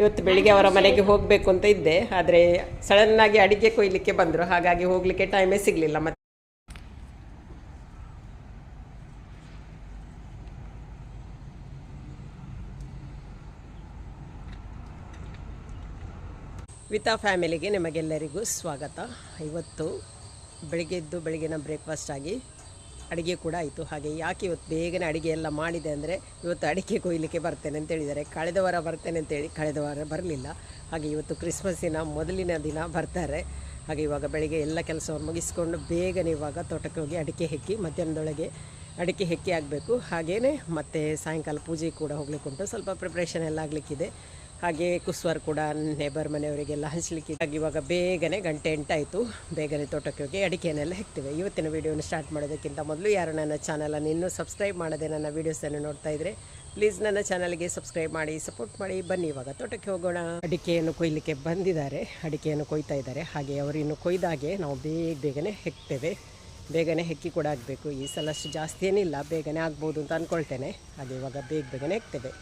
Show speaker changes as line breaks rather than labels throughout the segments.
ಇವತ್ತು ಬೆಳಿಗ್ಗೆ ಅವರ ಮನೆಗೆ ಹೋಗಬೇಕು ಅಂತ ಇದ್ದೆ, ಆದರೆ ಸಡನ್ನಾಗಿ ಅಡಿಗೆ ಕೊಯ್ಲಿಕ್ಕೆ ಬಂದರು, ಹಾಗಾಗಿ ಹೋಗಲಿಕ್ಕೆ ಟೈಮೇ ಸಿಗಲಿಲ್ಲ ಮತ್ತೆ. ವಿತಾ ಫ್ಯಾಮಿಲಿಗೆ ನಿಮಗೆಲ್ಲರಿಗೂ ಸ್ವಾಗತ. ಇವತ್ತು ಬೆಳಿಗ್ಗೆ ಎದ್ದು ಬೆಳಗಿನ ಬ್ರೇಕ್ಫಾಸ್ಟ್ ಆಗಿ ಅಡುಗೆ ಕೂಡ ಆಯಿತು. ಹಾಗೆ ಯಾಕೆ ಇವತ್ತು ಬೇಗನೆ ಅಡುಗೆ ಎಲ್ಲ ಮಾಡಿದೆ ಅಂದರೆ ಇವತ್ತು ಅಡಿಕೆ ಕೊಯ್ಲಿಕ್ಕೆ ಬರ್ತೇನೆ ಅಂತ ಹೇಳಿದ್ದಾರೆ. ಕಳೆದ ವಾರ ಬರ್ತೇನೆ ಅಂತೇಳಿ ಕಳೆದ ವಾರ ಬರಲಿಲ್ಲ. ಹಾಗೆ ಇವತ್ತು ಕ್ರಿಸ್ಮಸ್ಸಿನ ಮೊದಲಿನ ದಿನ ಬರ್ತಾರೆ. ಹಾಗೆ ಇವಾಗ ಬೆಳಿಗ್ಗೆ ಎಲ್ಲ ಕೆಲಸವನ್ನು ಮುಗಿಸ್ಕೊಂಡು ಬೇಗನೆ ಇವಾಗ ತೋಟಕ್ಕೆ ಹೋಗಿ ಅಡಿಕೆ ಹೆಕ್ಕಿ ಮಧ್ಯಾಹ್ನದೊಳಗೆ ಅಡಿಕೆ ಹೆಕ್ಕಿ ಆಗಬೇಕು. ಹಾಗೆಯೇ ಮತ್ತು ಸಾಯಂಕಾಲ ಪೂಜೆ ಕೂಡ ಹೋಗ್ಲಿಕ್ಕುಂಟು. ಸ್ವಲ್ಪ ಪ್ರಿಪ್ರೇಷನ್ ಎಲ್ಲ ಆಗಲಿಕ್ಕಿದೆ. ಹಾಗೆ ಕುಸ್ವಾರ್ ಕೂಡ ನೇಬರ್ ಮನೆಯವರಿಗೆಲ್ಲ ಹಂಚಲಿಕ್ಕೆ ಇವಾಗ ಬೇಗನೆ ಗಂಟೆ ಎಂಟಾಯಿತು. ಬೇಗನೆ ತೋಟಕ್ಕೆ ಹೋಗಿ ಅಡಿಕೆಯನ್ನೆಲ್ಲ ಹೆಕ್ತಿವೆ. ಇವತ್ತಿನ ವೀಡಿಯೋನ ಸ್ಟಾರ್ಟ್ ಮಾಡೋದಕ್ಕಿಂತ ಮೊದಲು ಯಾರು ನನ್ನ ಚಾನಲನ್ನು ಇನ್ನೂ ಸಬ್ಸ್ಕ್ರೈಬ್ ಮಾಡದೆ ನನ್ನ ವೀಡಿಯೋಸನ್ನು ನೋಡ್ತಾ ಇದ್ದರೆ ಪ್ಲೀಸ್ ನನ್ನ ಚಾನಲ್ಗೆ ಸಬ್ಸ್ಕ್ರೈಬ್ ಮಾಡಿ ಸಪೋರ್ಟ್ ಮಾಡಿ, ಬನ್ನಿ ಇವಾಗ ತೋಟಕ್ಕೆ ಹೋಗೋಣ. ಅಡಿಕೆಯನ್ನು ಕೊಯ್ಲಿಕ್ಕೆ ಬಂದಿದ್ದಾರೆ. ಅಡಿಕೆಯನ್ನು ಕೊಯ್ತಾ ಇದ್ದಾರೆ. ಹಾಗೆ ಅವರು ಇನ್ನು ಕೊಯ್ದಾಗೆ ನಾವು ಬೇಗ ಬೇಗನೆ ಹೆಕ್ತೇವೆ. ಬೇಗನೆ ಹೆಕ್ಕಿ ಕೂಡ ಆಗಬೇಕು ಈ ಸಲ ಅಷ್ಟು ಜಾಸ್ತಿ ಏನಿಲ್ಲ. ಬೇಗನೆ ಆಗ್ಬೋದು ಅಂತ ಅಂದ್ಕೊಳ್ತೇನೆ ಹಾಗೆ ಇವಾಗ ಬೇಗ ಬೇಗನೆ ಹೆಕ್ತೇವೆ.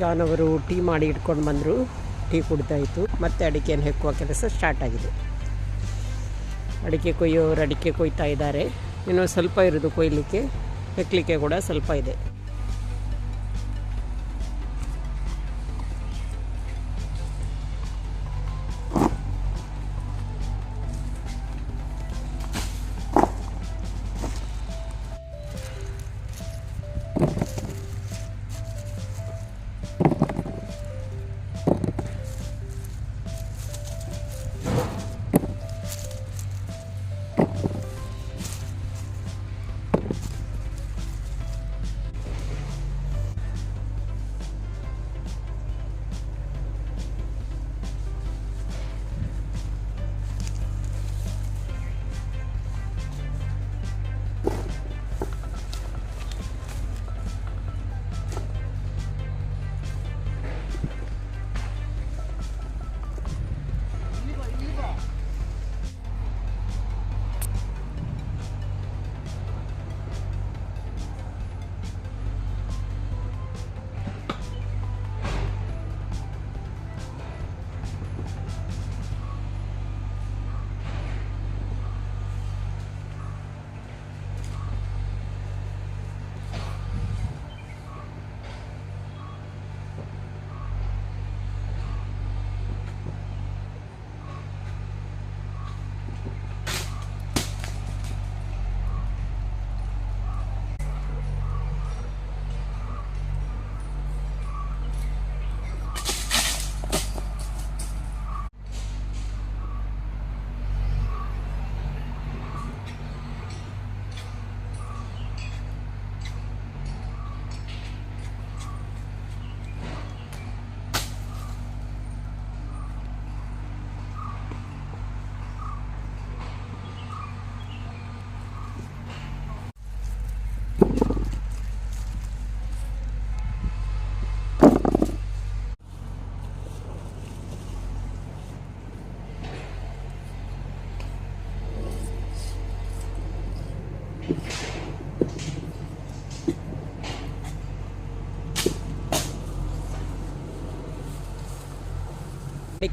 ಜಾನ್ ಅವರು ಟೀ ಮಾಡಿ ಇಟ್ಕೊಂಡು ಬಂದರು. ಟೀ ಕುಡ್ದಾಯಿತು ಮತ್ತೆ ಅಡಿಕೆಯನ್ನು ಹೆಕ್ಕುವ ಕೆಲಸ ಸ್ಟಾರ್ಟ್ ಆಗಿದೆ. ಅಡಿಕೆ ಕೊಯ್ಯೋರು ಅಡಿಕೆ ಕೊಯ್ತಾ ಇದ್ದಾರೆ. ಇನ್ನು ಸ್ವಲ್ಪ ಇರೋದು ಕೊಯ್ಲಿಕ್ಕೆ. ಹೆಕ್ಕಲಿಕ್ಕೆ ಕೂಡ ಸ್ವಲ್ಪ ಇದೆ.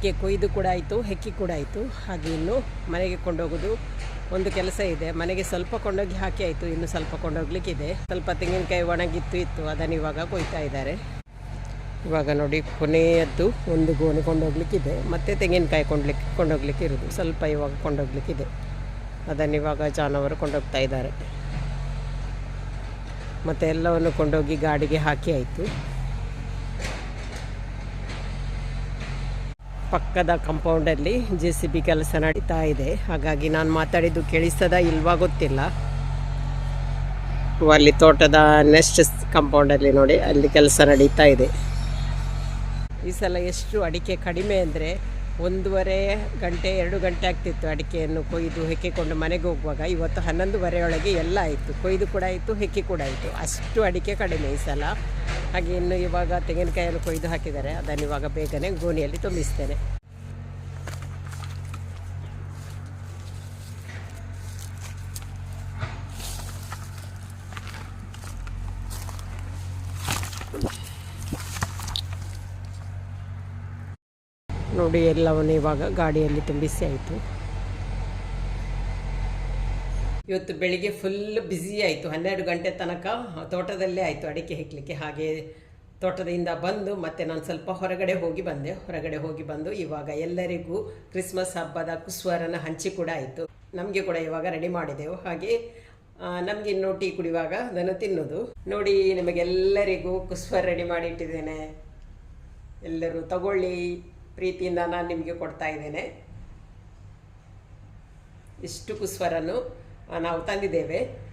ಅಡಿಕೆ ಕೊಯ್ದು ಕೂಡ ಆಯಿತು, ಹೆಕ್ಕಿ ಕೂಡ ಆಯಿತು. ಹಾಗೆ ಇನ್ನು ಮನೆಗೆ ಕೊಂಡೋಗೋದು ಒಂದು ಕೆಲಸ ಇದೆ. ಮನೆಗೆ ಸ್ವಲ್ಪ ಕೊಂಡೋಗಿ ಹಾಕಿ ಆಯಿತು, ಇನ್ನು ಸ್ವಲ್ಪ ಕೊಂಡೋಗ್ಲಿಕ್ಕಿದೆ ಸ್ವಲ್ಪ ತೆಂಗಿನಕಾಯಿ ಒಣಗಿತ್ತು, ಇತ್ತು. ಅದನ್ನು ಇವಾಗ ಕೊಯ್ತಾ ಇದ್ದಾರೆ. ಇವಾಗ ನೋಡಿ, ಕೊನೆಯದ್ದು ಒಂದು ಗೋಣಿ ಕೊಂಡೋಗ್ಲಿಕ್ಕಿದೆ ಮತ್ತು ತೆಂಗಿನಕಾಯಿ ಕೊಂಡ್ಲಿಕ್ಕೆ ಕೊಂಡೋಗ್ಲಿಕ್ಕೆ ಇರೋದು. ಸ್ವಲ್ಪ ಇವಾಗ ಕೊಂಡೋಗ್ಲಿಕ್ಕಿದೆ ಅದನ್ನು ಇವಾಗ ಜಾನುವಾರು ಕೊಂಡೋಗ್ತಾ ಇದ್ದಾರೆ. ಮತ್ತು ಎಲ್ಲವನ್ನು ಕೊಂಡೋಗಿ ಗಾಡಿಗೆ ಹಾಕಿ ಆಯಿತು. ಪಕ್ಕದ ಕಂಪೌಂಡಲ್ಲಿ ಜೆ ಸಿ ಬಿ ಕೆಲಸ ನಡೀತಾ ಇದೆ. ಹಾಗಾಗಿ ನಾನು ಮಾತಾಡಿದ್ದು ಕೇಳಿಸ್ತದ ಇಲ್ವಾ ಗೊತ್ತಿಲ್ಲ. ಅಲ್ಲಿ ತೋಟದ ನೆಕ್ಸ್ಟ್ ಕಂಪೌಂಡಲ್ಲಿ ನೋಡಿ, ಅಲ್ಲಿ ಕೆಲಸ ನಡೀತಾ ಇದೆ. ಈ ಸಲ ಎಷ್ಟು ಅಡಿಕೆ ಕಡಿಮೆ ಅಂದರೆ ಒಂದೂವರೆ ಗಂಟೆ, ಎರಡು ಗಂಟೆ ಆಗ್ತಿತ್ತು ಅಡಿಕೆಯನ್ನು ಕೊಯ್ದು ಹೆಕ್ಕಿಕೊಂಡು ಮನೆಗೆ ಹೋಗುವಾಗ. ಇವತ್ತು ಹನ್ನೊಂದುವರೆಯೊಳಗೆ ಎಲ್ಲ ಆಯಿತು. ಕೊಯ್ದು ಕೂಡ ಆಯಿತು, ಹೆಕ್ಕಿ ಕೂಡ ಆಯಿತು. ಅಷ್ಟು ಅಡಿಕೆ ಕಡಿಮೆ ಈ ಸಲ. ಹಾಗೆ ಇನ್ನು ಇವಾಗ ತೆಂಗಿನಕಾಯನ್ನು ಕೊಯ್ದು ಹಾಕಿದ್ದಾರೆ. ಅದನ್ನು ಇವಾಗ ಬೇಗನೆ ಗೋಣಿಯಲ್ಲಿ ತುಂಬಿಸ್ತೇನೆ. ನೋಡಿ, ಎಲ್ಲವನ್ನು ಇವಾಗ ಗಾಡಿಯಲ್ಲಿ ತುಂಬಿಸಿ ಆಯಿತು. ಇವತ್ತು ಬೆಳಿಗ್ಗೆ ಫುಲ್ ಬ್ಯುಸಿ ಆಯಿತು. ಹನ್ನೆರಡು ಗಂಟೆ ತನಕ ತೋಟದಲ್ಲೇ ಆಯಿತು ಅಡಿಕೆ ಹೆಕ್ಕಲಿಕ್ಕೆ ಹಾಗೆ ತೋಟದಿಂದ ಬಂದು ಮತ್ತೆ ನಾನು ಸ್ವಲ್ಪ ಹೊರಗಡೆ ಹೋಗಿ ಬಂದೆ. ಹೊರಗಡೆ ಹೋಗಿ ಬಂದು ಇವಾಗ ಎಲ್ಲರಿಗೂ ಕ್ರಿಸ್ಮಸ್ ಹಬ್ಬದ ಕುಸ್ವರನ ಹಂಚಿ ಕೂಡ ಆಯಿತು. ನಮಗೆ ಕೂಡ ಇವಾಗ ರೆಡಿ ಮಾಡಿದೆವು. ಹಾಗೆ ನಮಗೆ ಇನ್ನು ಟೀ ಕುಡಿಯುವಾಗ ಅದನ್ನು ತಿನ್ನೋದು. ನೋಡಿ ನಿಮಗೆಲ್ಲರಿಗೂ ಕುಸ್ವರ ರೆಡಿ ಮಾಡಿ ಇಟ್ಟಿದ್ದೇನೆ ಎಲ್ಲರೂ ತಗೊಳ್ಳಿ. ಪ್ರೀತಿಯಿಂದ ನಾನು ನಿಮಗೆ ಕೊಡ್ತಾ ಇದ್ದೇನೆ. ಇಷ್ಟು ಕುಸ್ವರನ್ನು ಆ, ನಾವು ತಂದಿದ್ದೇವೆ.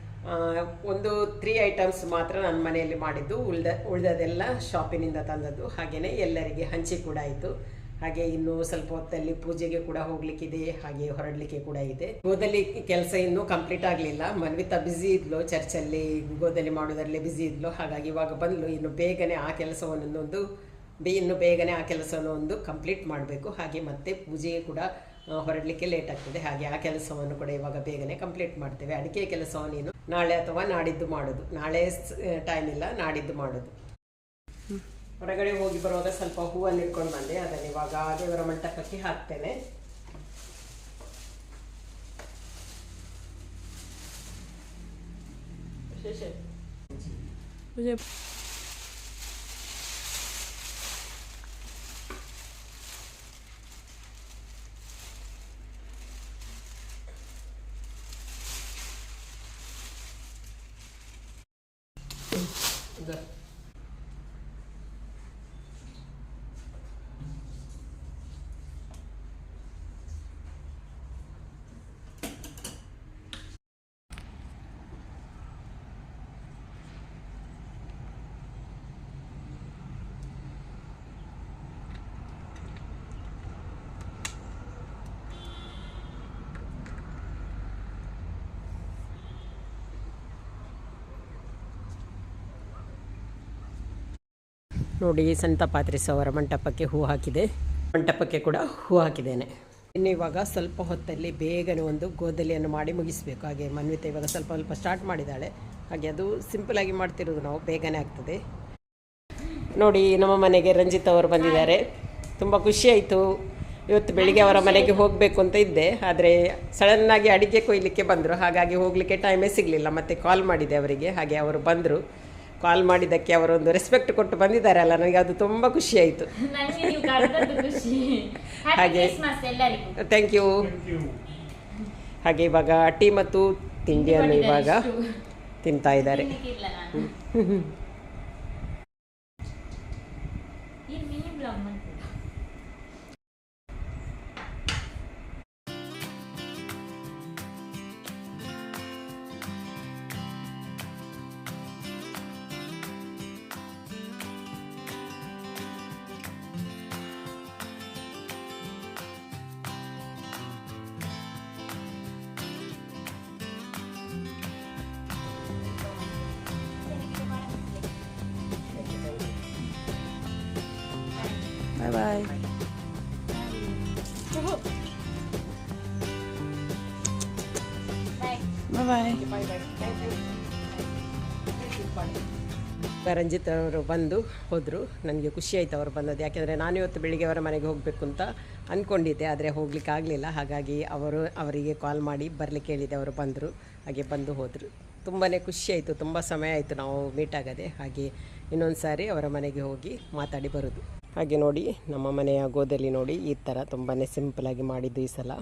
ಒಂದು ತ್ರೀ ಐಟಮ್ಸ್ ಮಾತ್ರ ನನ್ನ ಮನೆಯಲ್ಲಿ ಮಾಡಿದ್ದು. ಉಳ್ದ, ಉಳಿದದೆಲ್ಲ ಶಾಪಿನಿಂದ ತಂದದ್ದು. ಹಾಗೆಯೇ ಎಲ್ಲರಿಗೆ ಹಂಚಿ ಕೂಡ ಆಯಿತು. ಹಾಗೆ ಇನ್ನು ಸ್ವಲ್ಪ ಹೊತ್ತಲ್ಲಿ ಪೂಜೆಗೆ ಕೂಡ ಹೋಗ್ಲಿಕ್ಕಿದೆ. ಹಾಗೆ ಹೊರಡಲಿಕ್ಕೆ ಕೂಡ ಇದೆ. ಗೋದಲ್ಲಿ ಕೆಲಸ ಇನ್ನೂ ಕಂಪ್ಲೀಟ್ ಆಗಲಿಲ್ಲ. ಮನ್ವಿತಾ ಬ್ಯುಸಿ ಇದ್ಲು. ಚರ್ಚಲ್ಲಿ ಗೋದಲ್ಲಿ ಮಾಡೋದರಲ್ಲಿ ಬ್ಯುಸಿ ಇದ್ಲು. ಹಾಗಾಗಿ ಇವಾಗ ಬಂದ್ಲು. ಇನ್ನು ಬೇಗನೆ ಆ ಕೆಲಸವನ್ನೊಂದು, ಬೇ, ಇನ್ನು ಬೇಗನೆ ಆ ಕೆಲಸವನ್ನು ಒಂದು ಕಂಪ್ಲೀಟ್ ಮಾಡಬೇಕು. ಹಾಗೆ ಮತ್ತೆ ಪೂಜೆಗೆ ಕೂಡ ಹೊರಡಲಿಕ್ಕೆ ಲೇಟ್ ಆಗ್ತದೆ. ಹಾಗೆ ಆ ಕೆಲಸವನ್ನು ಕೂಡ ಇವಾಗ ಬೇಗನೆ ಕಂಪ್ಲೀಟ್ ಮಾಡ್ತೇವೆ. ಅಡಿಕೆ ಕೆಲಸವನ್ನು ನೀನು ನಾಳೆ ಅಥವಾ ನಾಡಿದ್ದು ಮಾಡೋದು. ನಾಳೆ ಟೈಮ್ ಇಲ್ಲ ನಾಡಿದ್ದು ಮಾಡೋದು. ಹೊರಗಡೆ ಹೋಗಿ ಬರುವಾಗ ಸ್ವಲ್ಪ ಹೂವನ್ನು ಇಟ್ಕೊಂಡು ಬಂದೆ. ಅದನ್ನು ಇವಾಗ ದೇವರ ಮಂಟಪಕ್ಕೆ ಹಾಕ್ತೇನೆ. ಇದು. ನೋಡಿ ಸಂತ ಪಾತ್ರಿಸ್ ಅವರ ಮಂಟಪಕ್ಕೆ ಹೂ ಹಾಕಿದೆ. ಮಂಟಪಕ್ಕೆ ಕೂಡ ಹೂ ಹಾಕಿದ್ದೇನೆ. ಇನ್ನು ಇವಾಗ ಸ್ವಲ್ಪ ಹೊತ್ತಲ್ಲಿ ಬೇಗನೆ ಒಂದು ಗೋದಲಿಯನ್ನು ಮಾಡಿ ಮುಗಿಸಬೇಕು. ಹಾಗೆ ಮನ್ವಿತ ಇವಾಗ ಸ್ವಲ್ಪ ಸ್ವಲ್ಪ ಸ್ಟಾರ್ಟ್ ಮಾಡಿದ್ದಾಳೆ. ಹಾಗೆ ಅದು ಸಿಂಪಲಾಗಿ ಮಾಡ್ತಿರೋದು ನಾವು, ಬೇಗನೆ ಆಗ್ತದೆ. ನೋಡಿ, ನಮ್ಮ ಮನೆಗೆ ರಂಜಿತ್ ಅವರು ಬಂದಿದ್ದಾರೆ. ತುಂಬ ಖುಷಿ ಆಯಿತು. ಇವತ್ತು ಬೆಳಿಗ್ಗೆ ಅವರ ಮನೆಗೆ ಹೋಗಬೇಕು ಅಂತ ಇದ್ದೆ. ಆದರೆ ಸಡನ್ನಾಗಿ ಅಡಿಗೆ ಕೊಯ್ಲಿಕ್ಕೆ ಬಂದರು. ಹಾಗಾಗಿ ಹೋಗಲಿಕ್ಕೆ ಟೈಮೇ ಸಿಗಲಿಲ್ಲ. ಮತ್ತೆ ಕಾಲ್ ಮಾಡಿದೆ ಅವರಿಗೆ. ಹಾಗೆ ಅವರು ಬಂದರು. ಕಾಲ್ ಮಾಡಿದ್ದಕ್ಕೆ ಅವರೊಂದು ರೆಸ್ಪೆಕ್ಟ್ ಕೊಟ್ಟು ಬಂದಿದ್ದಾರೆ ಅಲ್ಲ ನನಗೆ ಅದು ತುಂಬ ಖುಷಿ ಆಯಿತು.
ನನಗೆ ನೀವು ಕರೆದದ್ದು ಖುಷಿ. ಹ್ಯಾಪಿ
ಹಾಗೆ-
ಕ್ರಿಸ್ಮಸ್ ಎಲ್ಲರಿಗೂ.
ಥ್ಯಾಂಕ್ ಯು ಹಾಗೆ ಇವಾಗ ಟೀ ಮತ್ತು ತಿಂಡಿಯನ್ನು ಇವಾಗ ತಿಂತಾ ಇದ್ದಾರೆ. Bye ಯು ರಂಜಿತ್ ಅವರು ಬಂದು ಹೋದರು. ನನಗೆ ಖುಷಿ ಆಯಿತು ಅವರು ಬಂದದ್ದು. ಯಾಕೆಂದರೆ ನಾನು ಇವತ್ತು ಬೆಳಿಗ್ಗೆ ಅವರ ಮನೆಗೆ ಹೋಗಬೇಕು ಅಂತ ಅಂದ್ಕೊಂಡಿದ್ದೆ ಆದರೆ ಹೋಗ್ಲಿಕ್ಕೆ ಆಗಲಿಲ್ಲ. ಹಾಗಾಗಿ ಅವರು ಅವರಿಗೆ ಕಾಲ್ ಮಾಡಿ ಬರಲಿಕ್ಕೆ ಹೇಳಿದೆ. ಅವರು ಬಂದರು. ಹಾಗೆ ಬಂದು ಹೋದರು. ತುಂಬಾ ಖುಷಿ ಆಯಿತು. ತುಂಬ ಸಮಯ ಆಯಿತು ನಾವು ಮೀಟ್ ಆಗದೆ. ಹಾಗೆ ಇನ್ನೊಂದು ಸಾರಿ ಅವರ ಮನೆಗೆ ಹೋಗಿ ಮಾತಾಡಿ ಬರೋದು. ಹಾಗೆ ನೋಡಿ, ನಮ್ಮ ಮನೆಯ ಗೋದಲ್ಲಿ ನೋಡಿ, ಈ ಥರ ತುಂಬಾ ಸಿಂಪಲಾಗಿ ಮಾಡಿದ್ದು ಈ ಸಲ.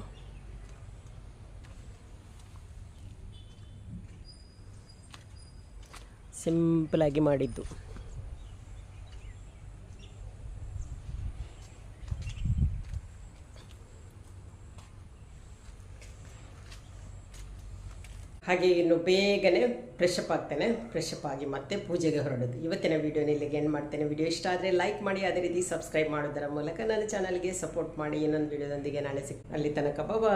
ಸಿಂಪಲಾಗಿ ಮಾಡಿದ್ದು. ಹಾಗೆ ಇನ್ನು ಬೇಗನೆ ಫ್ರೆಶ್ ಅಪ್ ಆಗ್ತೇನೆ. ಫ್ರೆಶ್ ಅಪ್ ಆಗಿ ಮತ್ತೆ ಪೂಜೆಗೆ ಹೊರಡೋದು. ಇವತ್ತಿನ ವಿಡಿಯೋನ ಇಲ್ಲಿಗೆ ಏನು ಮಾಡ್ತೇನೆ. ವಿಡಿಯೋ ಇಷ್ಟ ಆದರೆ ಲೈಕ್ ಮಾಡಿ, ಅದೇ ರೀತಿ ಸಬ್ಸ್ಕ್ರೈಬ್ ಮಾಡೋದರ ಮೂಲಕ ನನ್ನ ಚಾನಲ್ಗೆ ಸಪೋರ್ಟ್ ಮಾಡಿ. ಇನ್ನೊಂದು ವಿಡಿಯೋದೊಂದಿಗೆ ನಾಳೆ ಸಿಕ್ ಅಲ್ಲಿ ತನಕ ಬಾಬಾ